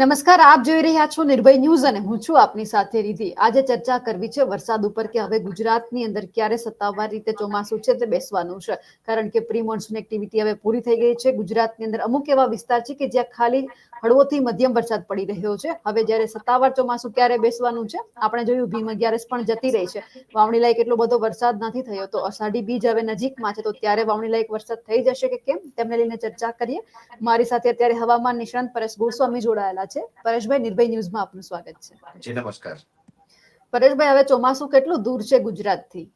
નમસ્કાર, આપ જોઈ રહ્યા છો નિર્ભય ન્યૂઝ અને હું છું આપની સાથે રીધિ. આજે ચર્ચા કરવી છે વરસાદ ઉપર કે હવે ગુજરાતની અંદર ક્યારે સત્તાવાર રીતે ચોમાસું છે તે બેસવાનું છે. કારણ કે પ્રી મોન્સૂન એક્ટિવિટી હવે પૂરી થઈ ગઈ છે. ગુજરાતની અંદર અમુક એવા વિસ્તાર છે કે જ્યાં ખાલી હળવોથી મધ્યમ વરસાદ પડી રહ્યો છે. હવે જ્યારે સત્તાવાર ચોમાસું ક્યારે બેસવાનું છે? આપણે જોયું ભીમ અગિયારસ પણ જતી રહી છે. વાવણી લાયક એટલો બધો વરસાદ નથી થયો. તો અષાઢી બીજ હવે નજીકમાં છે. તો ત્યારે વાવણી લાયક વરસાદ થઈ જશે કે કેમ? તેમને લઈને ચર્ચા કરીએ. મારી સાથે અત્યારે હવામાન નિષ્ણાંત પરેશ ગોસ્વામી જોડાયેલા છે. પરેશભાઈ નિર્ભય ન્યૂઝમાં આપનું સ્વાગત છે. જી નમસ્કાર. પરેશભાઈ હવે ચોમાસું કેટલું દૂર છે ગુજરાતથી?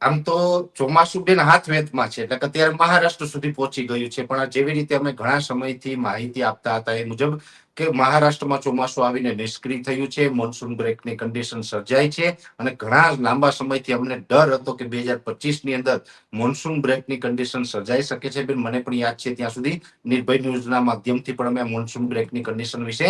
આમ તો ચોમાસું બેન હાથ વેતમાં છે, એટલે અત્યારે મહારાષ્ટ્ર સુધી પહોંચી ગયું છે. પણ જેવી રીતે અમે ઘણા સમયથી માહિતી આપતા હતા એ મુજબ કે મહારાષ્ટ્રમાં ચોમાસું આવીને નિષ્ક્રિય થયું છે મોન્સૂન બ્રેકની કન્ડિશન સર્જાય છે અને ઘણા લાંબા સમયથી અમને ડર હતો કે બે હજાર પચીસની અંદર મોન્સૂન બ્રેકની કન્ડિશન સર્જાઈ શકે છે. બેન, મને પણ યાદ છે ત્યાં સુધી નિર્ભય ન્યૂઝના માધ્યમથી પણ અમે મોન્સૂન બ્રેકની કન્ડિશન વિશે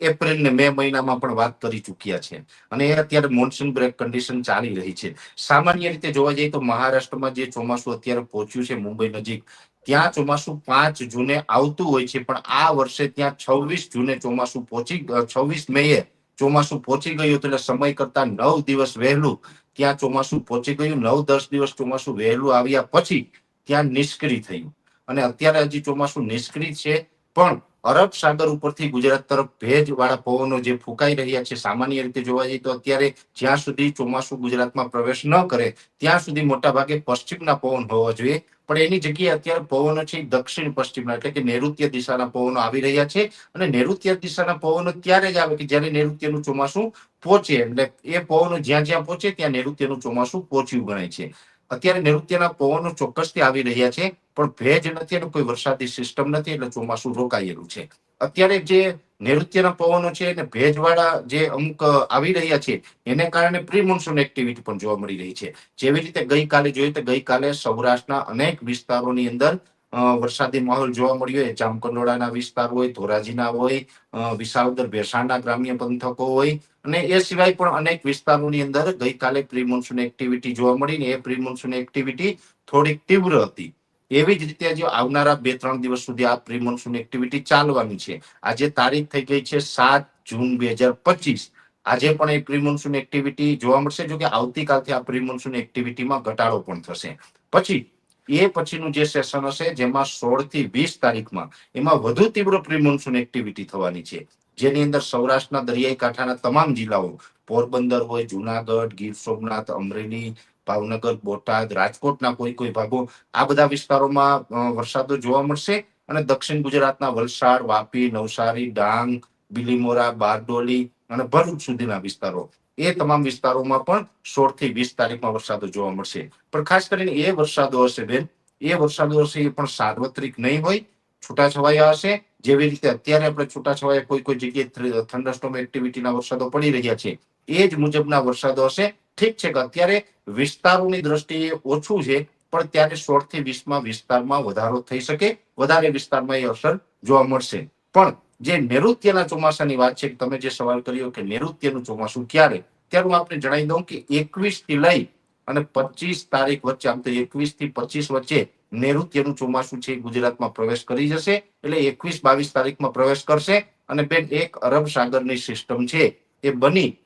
એપ્રિલ ને મે મહિનામાં પણ વાત કરી ચૂક્યા છે. અને અત્યારે મોન્સૂન બ્રેક કન્ડિશન ચાલી રહી છે. સામાન્ય રીતે જોવા જઈએ તો મહારાષ્ટ્રમાં જે ચોમાસું અત્યારે પહોંચ્યું છે મુંબઈ નજીક, ત્યાં ચોમાસું પાંચ જૂને આવતું હોય છે, પણ આ વર્ષે ત્યાં છવ્વીસ જૂને ચોમાસું પહોંચી છવ્વીસ મેએ ચોમાસું પહોંચી ગયું એટલે સમય કરતા નવ દિવસ વહેલું ત્યાં ચોમાસું પહોંચી ગયું. નવ દસ દિવસ ચોમાસું વહેલું આવ્યા પછી ત્યાં નિષ્ક્રિય થયું. અને અત્યારે હજી ચોમાસું નિષ્ક્રિય છે, પણ અરબ સાગર ઉપરથી ગુજરાત તરફ ભેજ વાળા પવનો જે ફૂંકાઈ રહ્યા છે, સામાન્ય રીતે જોવા જઈએ તો અત્યારે જ્યાં સુધી ચોમાસું ગુજરાતમાં પ્રવેશ ન કરે, ત્યાં સુધી મોટા ભાગે પશ્ચિમના પવન હોવા જોઈએ. પણ એની જગ્યાએ અત્યારે પવનો છે, દક્ષિણ પશ્ચિમના, એટલે કે નૈઋત્ય દિશાના પવનો આવી રહ્યા છે. અને નૈઋત્ય દિશાના પવનો ત્યારે જ આવે કે જ્યારે નૈઋત્યનું ચોમાસું પહોંચે, એટલે એ પવનો જ્યાં જ્યાં પહોંચે, ત્યાં નૈઋત્યનું ચોમાસું પહોંચ્યું ગણાય છે. અત્યારે નૈઋત્યના પવનો ચોક્કસથી આવી રહ્યા છે, પણ ભેજ નથી અને કોઈ વરસાદી સિસ્ટમ નથી એટલે ચોમાસું રોકાયેલું છે. અત્યારે જે નૈઋત્યના પવનો છે અને ભેજવાળા જે અમુક આવી રહ્યા છે, એને કારણે પ્રી મોન્સૂન એક્ટિવિટી પણ જોવા મળી રહી છે. જેવી રીતે ગઈકાલે, જોઈએ તો ગઈકાલે સૌરાષ્ટ્રના અનેક વિસ્તારોની અંદર વરસાદી માહોલ જોવા મળ્યો એ જામકંડોળાના વિસ્તાર હોય, ધોરાજીના હોય વિસાવદર ભેસાણના ગ્રામ્ય પંથકો હોય, અને એ સિવાય પણ અનેક વિસ્તારોની અંદર ગઈકાલે પ્રી એક્ટિવિટી જોવા મળી ને એ પ્રી એક્ટિવિટી થોડીક તીવ્ર હતી. એવી જ રીતે જો આવનારા બે ત્રણ દિવસ સુધી આ પ્રી એક્ટિવિટી ચાલવાની છે. આજે તારીખ થઈ ગઈ છે સાત જૂન બે હજાર પચીસ. આજે પણ એ પ્રી એક્ટિવિટી જોવા મળશે જો કે આવતીકાલથી આ પ્રી એક્ટિવિટીમાં ઘટાડો પણ થશે. પછી એ પછીનું જે સેશન હશે, જેમાં સોળથી વીસ તારીખમાં એમાં વધુ તીવ્ર પ્રિમોન્સૂન એક્ટિવિટી થવાની છે. જેની અંદર સૌરાષ્ટ્રના દરિયાઈ કાંઠાના તમામ જિલ્લાઓ, પોરબંદર હોય, જુનાગઢ, ગીર સોમનાથ, અમરેલી, ભાવનગર, બોટાદ, રાજકોટના કોઈ કોઈ ભાગો, આ બધા વિસ્તારોમાં વરસાદો જોવા મળશે અને દક્ષિણ ગુજરાતના વલસાડ, વાપી, નવસારી, ડાંગ, બિલીમોરા, બારડોલી અને ભરૂચ સુધીના વિસ્તારો એ તમામ વિસ્તારોમાં પણ સોળથી વીસ તારીખમાં વરસાદો જોવા મળશે. પણ ખાસ કરીને એ વરસાદો હશે બેન, એ વરસાદો હશે એ પણ સાર્વત્રિક નહીં હોય, છૂટાછવાયા હશે. જેવી રીતે અત્યારે આપણે છૂટાછવાયા કોઈ કોઈ જગ્યાએ થંડરસ્ટોમ એક્ટિવિટીના વરસાદો પડી રહ્યા છે, એ જ મુજબના વરસાદો હશે. ઠીક છે કે અત્યારે વિસ્તારોની દ્રષ્ટિએ ઓછું છે, પણ ત્યારે સોળથી વીસમાં વિસ્તારમાં વધારો થઈ શકે, વધારે વિસ્તારમાં એ અસર જોવા મળશે. પણ જે નૈઋત્યના ચોમાસાની વાત છે, તમે જે સવાલ કર્યો કે નૈઋત્યનું ચોમાસું ક્યારે? ત્યારે હું આપને જણાવી દઉં કે એકવીસથી લઈ અને પચીસ તારીખ વચ્ચે, આમ તો એકવીસથી પચીસ વચ્ચે નૈઋત્યનું ચોમાસું છે ગુજરાતમાં પ્રવેશ કરી જશે. એટલે એકવીસ બાવીસ તારીખમાં પ્રવેશ કરશે. અને બેન, એક અરબ સાગરની સિસ્ટમ છે, એ બની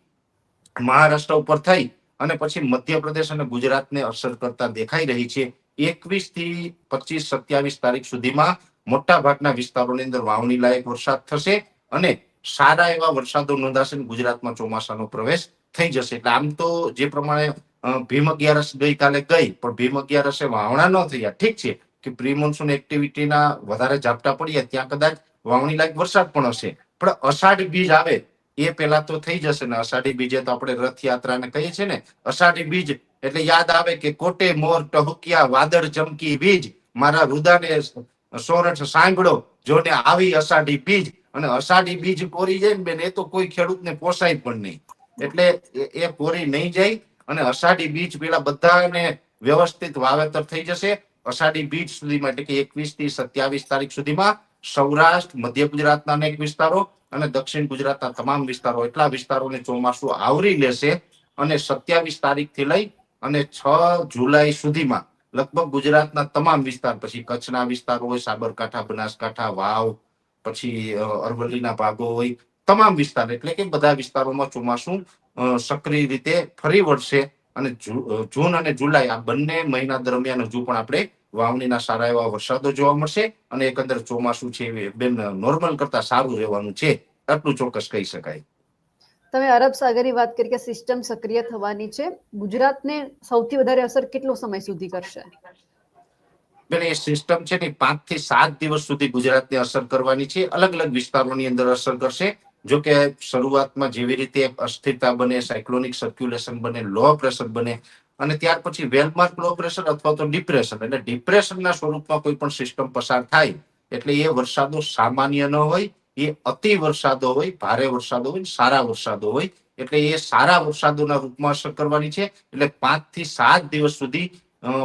મહારાષ્ટ્ર ઉપર થઈ અને પછી મધ્યપ્રદેશ અને ગુજરાતને અસર કરતા દેખાઈ રહી છે. એકવીસથી પચીસ સત્યાવીસ તારીખ સુધીમાં મોટા ભાગના વિસ્તારોની અંદર વાવણી લાયક વરસાદ થશે અને સારા એવા વરસાદો નોંધાશે ગુજરાતમાં ચોમાસાનો પ્રવેશ થઈ જશે. એટલે આમ તો જે પ્રમાણે ભીમ અગિયારસ ગઈકાલે ગઈ, પણ ભીમ અગિયારસે વાવણા ન થયા. ઠીક છે કે પ્રી મોન્સૂન એક્ટિવિટીના વધારે ઝાપટા પડ્યા, ત્યાં કદાચ વાવણી લાયક વરસાદ પણ હશે. પણ અષાઢી બીજ આવે, એ પેલા તો થઈ જશે. ને અષાઢી બીજે તો આપણે રથયાત્રાને કહીએ છીએ ને, અષાઢી બીજ એટલે યાદ આવે કે કોટે મોર ટહુકિયા વાદળ ચમકી બીજ, મારા રુદાને સોરઠ સાંભળો જોને આવી અષાઢી બીજ અને અષાઢી બીજ કોરી જાય ને બેન, એ તો કોઈ ખેડૂતને પોસાય પણ નહીં. એટલે એ કોરી નહીં જાય અને અષાઢી બીજ પેલા બધાને વ્યવસ્થિત વાવેતર થઈ જશે. અષાઢી બીજ સુધીમાં એટલે કે એકવીસથી સત્યાવીસ તારીખ સુધીમાં સૌરાષ્ટ્ર, મધ્ય ગુજરાતના અનેક વિસ્તારો અને દક્ષિણ ગુજરાતના તમામ વિસ્તારો એટલા વિસ્તારોને ચોમાસું આવરી લેશે અને સત્યાવીસ તારીખથી લઈ અને છ જુલાઈ સુધીમાં લગભગ ગુજરાતના તમામ વિસ્તાર, પછી કચ્છના વિસ્તારો હોય, સાબરકાંઠા, બનાસકાંઠા, વાવ, પછી અરવલ્લીના ભાગો હોય, તમામ વિસ્તાર, એટલે કે બધા વિસ્તારોમાં ચોમાસું સક્રિય રીતે ફરી વળશે અને જૂન અને જુલાઈ આ બંને મહિના દરમિયાન હજુ પણ આપણે વાવણીના સારા એવા વરસાદો જોવા મળશે અને એકંદર ચોમાસું છે એ બેન નોર્મલ કરતા સારું રહેવાનું છે આટલું ચોક્કસ કહી શકાય. તમે અરબ સાગરની વાત કરી કે સિસ્ટમ સક્રિય થવાની છે, ગુજરાતને સૌથી વધારે અસર કેટલો સમય સુધી કરશે? બેન, એ સિસ્ટમ છે ને, પાંચથી સાત દિવસ સુધી ગુજરાતને અસર કરવાની છે, અલગ અલગ વિસ્તારોની અંદર અસર કરશે. જો કે શરૂઆતમાં જેવી રીતે અસ્થિરતા બને, સાયક્લોનિક સર્ક્યુલેશન બને, લો પ્રેશર બને, અને ત્યાર પછી વેલમાર્ક લો પ્રેશર અથવા તો ડિપ્રેશન, એટલે ડિપ્રેશનના સ્વરૂપમાં કોઈ પણ સિસ્ટમ પસાર થાય, એટલે એ વરસાદો સામાન્ય ન હોય એ અતિ વરસાદો હોય, ભારે વરસાદો હોય, સારા વરસાદો હોય, એટલે એ સારા વરસાદોના રૂપમાં અસર કરવાની છે. એટલે પાંચથી સાત દિવસ સુધી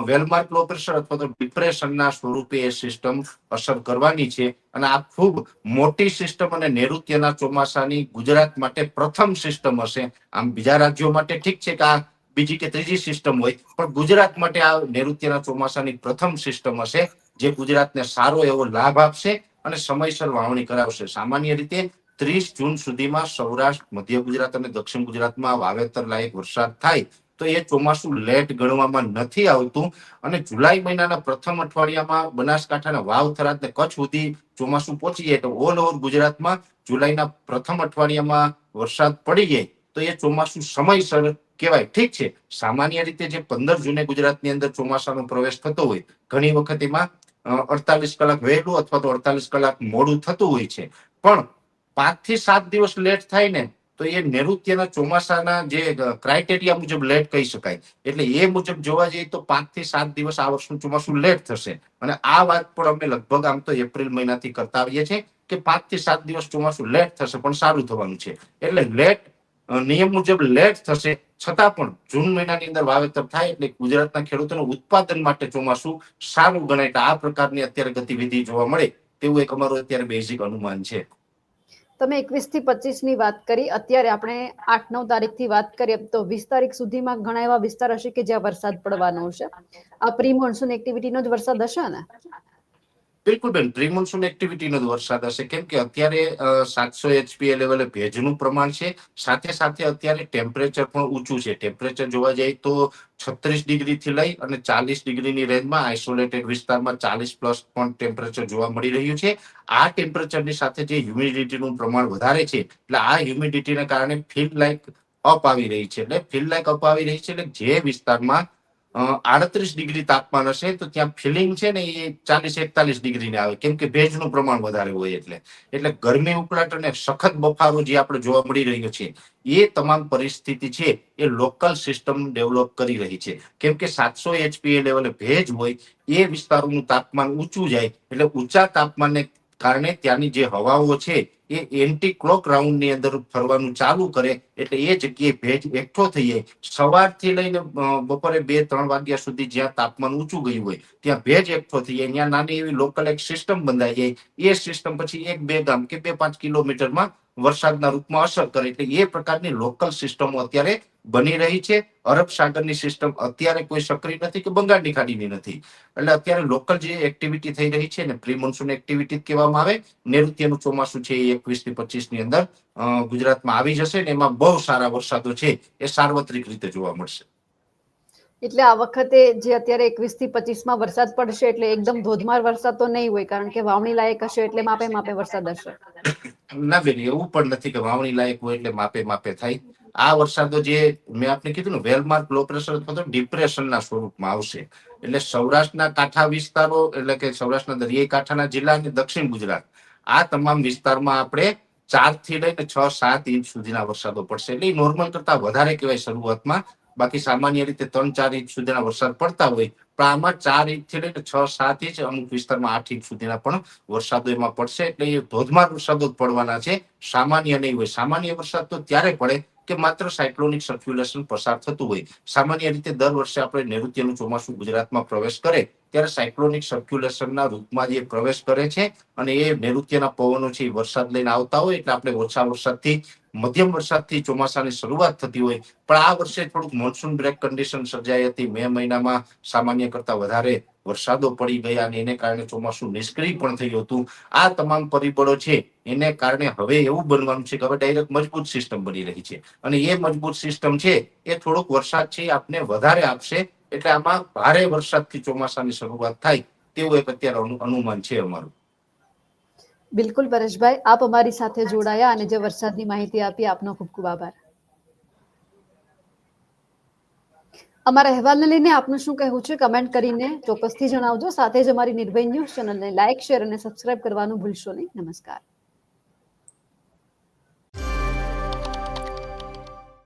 વેલમાર્ક લો પ્રેશર અથવા તો ડિપ્રેશનના સ્વરૂપે એ સિસ્ટમ અસર કરવાની છે. અને આ ખૂબ મોટી સિસ્ટમ અને નૈઋત્યના ચોમાસાની ગુજરાત માટે પ્રથમ સિસ્ટમ હશે. આમ બીજા રાજ્યો માટે ઠીક છે કે આ બીજી કે ત્રીજી સિસ્ટમ હોય, પણ ગુજરાત માટે આ નૈઋત્યના ચોમાસાની પ્રથમ સિસ્ટમ હશે, જે ગુજરાતને સારો એવો લાભ આપશે. અને સમયસર વાવણી કરાવશે. સામાન્ય રીતે ત્રીસ જૂન સુધીમાં સૌરાષ્ટ્ર, મધ્ય ગુજરાત અને દક્ષિણ ગુજરાતમાં વાવેતર લાયક વરસાદ થાય તો એ ચોમાસું લેટ ગણવામાં નથી આવતું અને જુલાઈ મહિનાના પ્રથમ અઠવાડિયામાં બનાસકાંઠાના વાવ થરાદ ને કચ્છ સુધી ચોમાસું પહોંચી જાય તો ઓલ ઓવર ગુજરાતમાં જુલાઈના પ્રથમ અઠવાડિયામાં વરસાદ પડી જાય તો એ ચોમાસું સમયસર કહેવાય. ઠીક છે. સામાન્ય રીતે જે પંદર જૂને ગુજરાતની અંદર ચોમાસાનો પ્રવેશ થતો હોય, ઘણી વખત એમાં અડતાલીસ કલાક વહેલું અથવા તો અડતાલીસ કલાક મોડું થતું હોય છે. પણ પાંચથી સાત દિવસ લેટ થાય ને, તો એ નૈઋત્યના ચોમાસાના જે ક્રાઇટેરિયા મુજબ લેટ કહી શકાય. એટલે એ મુજબ જોવા જઈએ તો પાંચથી સાત દિવસ આ વર્ષનું ચોમાસું લેટ થશે. અને આ વાત પણ અમે લગભગ આમ તો એપ્રિલ મહિનાથી કરતા આવીએ છીએ કે પાંચથી સાત દિવસ ચોમાસું લેટ થશે, પણ સારું થવાનું છે. એટલે લેટ નિયમ મુજબ લેટ થશે છતાં પણ જૂન મહિનાની અંદર વાવેતર થાય એટલે ગુજરાતના ખેડૂતોને ઉત્પાદન માટે ચોમાસું સારું ગણાય આ પ્રકારની અત્યારે ગતિવિધિ જોવા મળે તેવું એક અમારું અત્યારે બેઝિક અનુમાન છે. તમે એકવીસથી પચીસની વાત કરી. અત્યારે આપણે આઠ નવ તારીખથી વાત કરીએ તો વીસ તારીખ સુધીમાં ઘણા એવા વિસ્તાર હશે કે જ્યાં વરસાદ પડવાનો છે આ પ્રી મોન્સૂન એક્ટિવિટીનો જ વરસાદ હશે ને? બિલકુલ બેન, પ્રી મોન્સૂન એક્ટિવિટીનો જ વરસાદ હશે. કેમ કે અત્યારે સાતસો એચપીએ લેવલે ભેજનું પ્રમાણ છે. સાથે સાથે અત્યારે ટેમ્પરેચર પણ ઊંચું છે. ટેમ્પરેચર જોવા જઈએ તો છત્રીસ ડિગ્રી થી લઈ અને ચાલીસ ડિગ્રીની રેન્જમાં આઇસોલેટેડ વિસ્તારમાં ચાલીસ પ્લસ પણ ટેમ્પરેચર જોવા મળી રહ્યું છે. આ ટેમ્પરેચરની સાથે જે હ્યુમિડિટીનું પ્રમાણ વધારે છે, એટલે આ હ્યુમિડિટીને કારણે ફીલ લાઇક અપ આવી રહી છે. એટલે ફીલ લાઇક અપ આવી રહી છે, એટલે જે વિસ્તારમાં આડત્રીસ ડિગ્રી તાપમાન હશે, તો ત્યાં ફિલિંગ છે ને એ ચાલીસ એકતાલીસ ડિગ્રી ને આવે. કેમ કે ભેજનું પ્રમાણ વધારે હોય એટલે. એટલે ગરમી ઉકળાટ અને સખત બફારો જે આપણે જોવા મળી રહ્યો છે, એ તમામ પરિસ્થિતિ છે એ લોકલ સિસ્ટમ ડેવલપ કરી રહી છે. કેમ કે સાતસો એચપીએ લેવલે ભેજ હોય, એ વિસ્તારોનું તાપમાન ઊંચું જાય, એટલે ઊંચા તાપમાનને કારણે ત્યાંની જે હવાઓ છે એ એન્ટી ક્લોક રાઉન્ડની અંદર ફરવાનું ચાલુ કરે એટલે એ જગ્યાએ ભેજ એકઠો થઈ જાય સવારથી લઈને બપોરે બે, ત્રણ વાગ્યા સુધી જ્યાં તાપમાન ઊંચું ગયું હોય, ત્યાં ભેજ એકઠો થઈ જાય ત્યાં નાની એવી લોકલ એક સિસ્ટમ બંધાઈ જાય. એ સિસ્ટમ પછી એક બે ગામ કે બે, પાંચ કિલોમીટરમાં વરસાદના રૂપમાં અસર કરે. એટલે એ પ્રકારની લોકલ સિસ્ટમો અત્યારે બની રહી છે. અરબ સાગરની સિસ્ટમ અત્યારે કોઈ સક્રિય નથી કે બંગાળની ખાડીની નથી. એટલે અત્યારે લોકલ જે એક્ટિવિટી થઈ રહી છે ને પ્રી મોન્સૂન એક્ટિવિટી કહેવામાં આવે. નૈઋત્યનું ચોમાસું છે એ એકવીસથી પચીસની અંદર ગુજરાતમાં આવી જશે ને એમાં બહુ સારા વરસાદો છે એ સાર્વત્રિક રીતે જોવા મળશે. એટલે આ વખતે જે અત્યારે એકવીસથી પચીસમાં વરસાદ પડશે એટલે એકદમ ધોધમાર વરસાદ તો નહીં હોય, કારણ કે વાવણી લાયક હશે એટલે માપે માપે વરસાદ હશે. ના બેન, એવું પણ નથી કે વાવણી લાયક હોય એટલે માપે માપે થાય. આ વરસાદો જે મેં આપને કીધું ને વેલમાર્ક લો પ્રેશર અથવા તો ડિપ્રેશનના સ્વરૂપમાં આવશે. એટલે સૌરાષ્ટ્રના કાંઠા વિસ્તારો, એટલે કે સૌરાષ્ટ્રના દરિયાઈ કાંઠાના જિલ્લા અને દક્ષિણ ગુજરાત, આ તમામ વિસ્તારમાં આપણે ચારથી લઈને છ સાત ઇંચ સુધીના વરસાદો પડશે. એટલે નોર્મલ કરતા વધારે કહેવાય શરૂઆતમાં. બાકી સામાન્ય રીતે ત્રણ, ચાર ઇંચ સુધીના વરસાદ પડતા હોય, પણ આમાં ચાર ઇંચ લઈને છ, સાત ઇંચ અમુક વિસ્તારમાં આઠ ઇંચ સુધીના પણ વરસાદો એમાં પડશે. એટલે એ ધોધમાર વરસાદો પડવાના છે. સામાન્ય નહીં હોય. સામાન્ય વરસાદ તો ત્યારે પડે કે માત્ર સાયક્લોનિક સર્ક્યુલેશન પસાર થતું હોય. સામાન્ય રીતે દર વર્ષે આપણે નૈઋત્યનું ચોમાસું ગુજરાતમાં પ્રવેશ કરે, ત્યારે સાયક્લોનિક સર્ક્યુલેશનના રૂપમાં જે પ્રવેશ કરે છે. અને એ નૈઋત્યના પવનો છે એ વરસાદ લઈને આવતા હોય, એટલે આપણે ઓછા વરસાદથી મધ્યમ વરસાદથી ચોમાસાની શરૂઆત થતી હોય, પણ આ વર્ષે થોડુંક મોન્સૂન બ્રેક કન્ડિશન સર્જાઈ હતી. મે મહિનામાં સામાન્ય કરતા વધારે વરસાદો પડી ગયા અને એને કારણે ચોમાસું નિષ્ક્રિય પણ થયું હતું. આ તમામ પરિબળો છે, એને કારણે હવે એવું બનવાનું છે કે હવે ડાયરેક્ટ મજબૂત સિસ્ટમ બની રહી છે. અને એ મજબૂત સિસ્ટમ છે, એ થોડોક વરસાદ છે આપને વધારે આપશે. એટલે આમાં ભારે વરસાદથી ચોમાસાની શરૂઆત થાય તેવું એક અત્યારે અનુ- અનુમાન છે અમારું. બિલકુલ પરેશભાઈ, આપ અમારી સાથે જોડાયા અને જે વરસાદની માહિતી આપી, આપનો ખૂબ ખૂબ આભાર. અમારા અહેવાલને લઈને આપનું શું કહેવું છે, કમેન્ટ કરીને ચોક્કસથી જણાવજો. સાથે જ અમારી નિર્ભય ન્યૂઝ ચેનલને લાઇક, શેર અને સબસ્ક્રાઇબ કરવાનું ભૂલશો નહીં. નમસ્કાર.